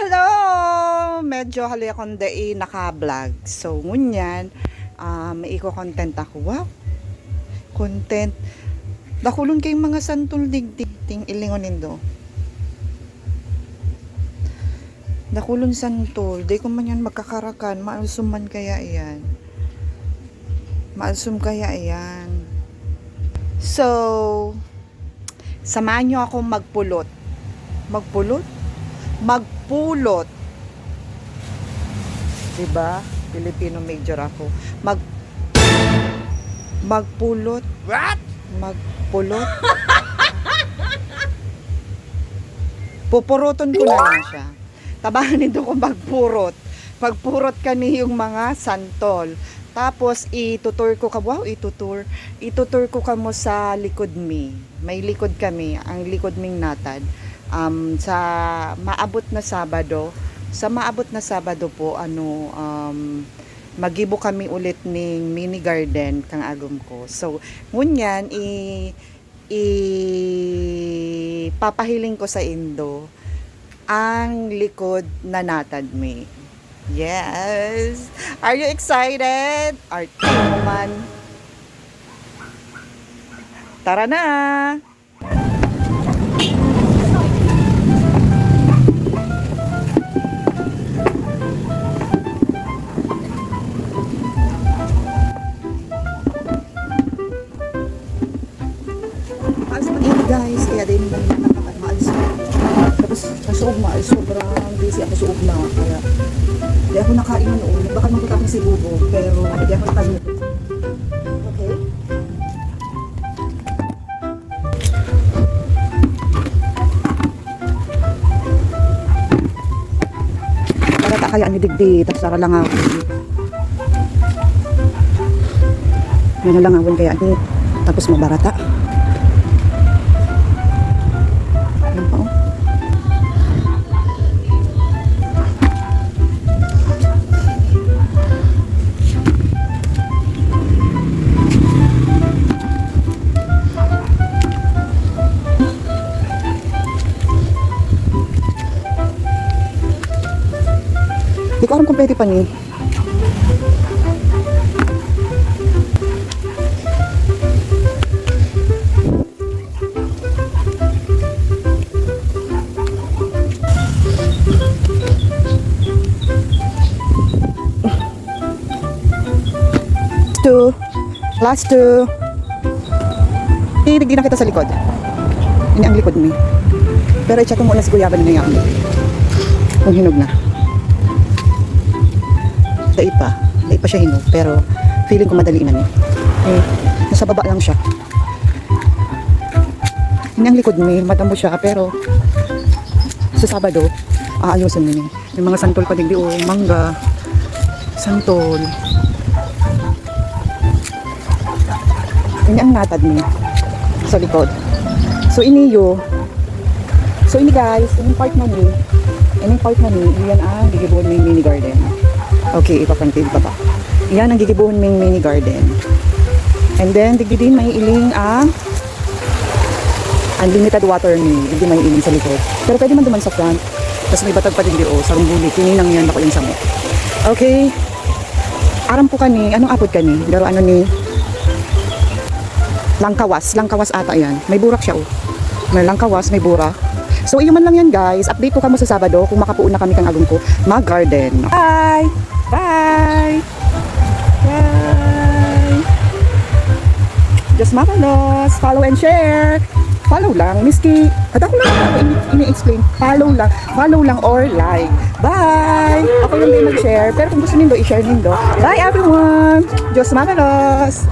hello! Medyo hali akong dai naka-vlog. So, ngunyan, uh, may content ako. Wow! Content. Dakulon kay mga santol digdig ting ilingonin do. Dakulon santol. Di ko man yan magkakarakan. Maalsum man kaya iyan. Maalsum kaya iyan. So, samahan nyo ako magpulot. Magpulot? Magpulot. Diba? Filipino major ako. Mag Magpulot. What? Magpulot. Pupuruton ko na lang siya. Tabahan nito ko magpurot. Pagpurot kani yung mga santol. Tapos itutur ko ka, wow, itutur. Itutur ko ka mo sa likod mi. May likod kami, ang likod ming natad. Um, sa maabot na Sabado, sa maabot na Sabado po, ano, um, magibo kami ulit ning mini garden kang agom ko. So, ngunyan, i, i papahiling ko sa Indo ang likod na natad mi. Yes! Are you excited? Arte man. Tara na! Guys, kaya din lang nakakaalis. Tapos nasuog ma, sobrang busy ako suog na. Kaya di ako nakain noon. Baka magpunta ako si Bubo, pero di ako nakain. Okay? Para ta kaya ni digdi, tapos tara lang ako. May nalangawan kaya ni, tapos mabarata. Ko alam kung pwede pa niyo. Two. Last two. Na kita sa likod. Ini ang likod ni. Pero i-check ko muna si Kuya ba na yan. Kung hinog na. Dai pa. Dai pa siya hinog. Pero feeling ko madali na niya. Eh, nasa baba lang siya. Ang likod ni. Madamo siya. Pero sa Sabado, aayusin niya. Yung mga santol pa digdi o mangga. Santol. Ini ang natad niya sa likod. So iniyo. So ini guys, ini part na ni. Ini part na ni, iyan ang gigibuhon ng mini garden. Okay, ipapantid pa pa. Iyan ang gigibuhon ng mini garden. And then, digdi din may iling ang unlimited water ni. Digdi may iling sa likod. Pero pwede man duman sa front. Tapos may batag pa din di o, sa rumbuli. Kininang yan ako yung samo. Okay. Aram po kani, anong apod kani? Pero ano ni, Langkawas, langkawas ata yan. May burak siya oh. May langkawas, may burak. So iyo man lang yan guys. Update ko kamo sa Sabado kung makapuon na kami kang agong ko mag-garden. Bye! Bye! Bye! Just makalos. Follow and share. Follow lang, Miski. At ako lang ini- ini-explain. Follow lang. Follow lang or like. Bye! Ako lang din mag-share. Pero kung gusto nindo, i-share nindo. Bye everyone! Diyos makalos!